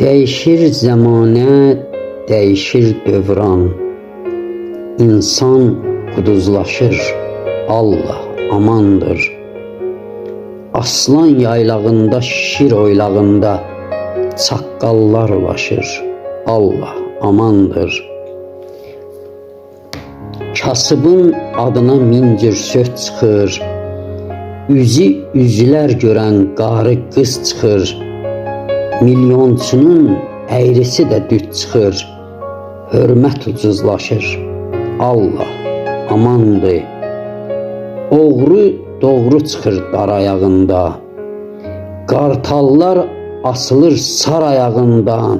Değişir zamanə, değişir dövran. İnsan quduzlaşır. Allah amandır. Aslan yaylağında, şir oylağında çaqqallar ulaşır. Allah amandır. Kasıbın adına min cür söz çıxır. Üzü üzlər görən qarı qız çıxır. Milyonçunun əyrisi də düt çıxır. Hörmət ucuzlaşır. Allah amandır. Oğru doğru çıxır dar ayağında. Qartallar asılır sar ayağından.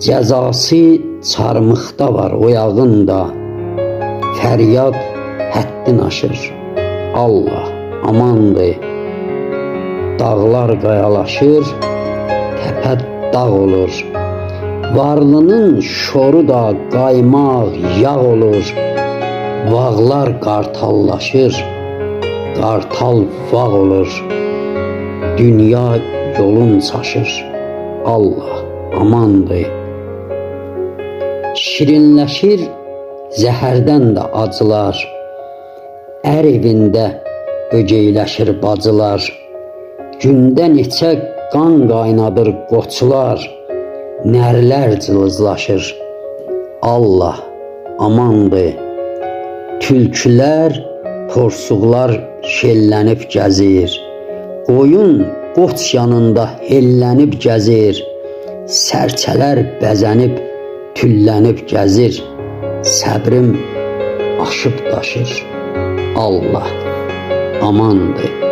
Cəzası çarmıqda var oyağında. Fəryad həddin aşır. Allah amandır. Dağlar qayalaşır, təpə dağ olur. Varlının şoru da qaymaq, yağ olur. Vağlar qartallaşır, qartal vağ olur. Dünya yolun çaşır. Allah amandır. Şirinləşir zəhərdən də acılar. Ər evində ögeyləşir bacılar. Gündə neçə qan qaynadır qoçlar. Nərlər cılızlaşır. Allah amandır. Tülkülər, porsuqlar şellənib gəzir. Qoyun qoç yanında hellənib gəzir. Sərçələr bəzənib, tüllənib gəzir. Səbrim aşıb daşır. Allah amandır.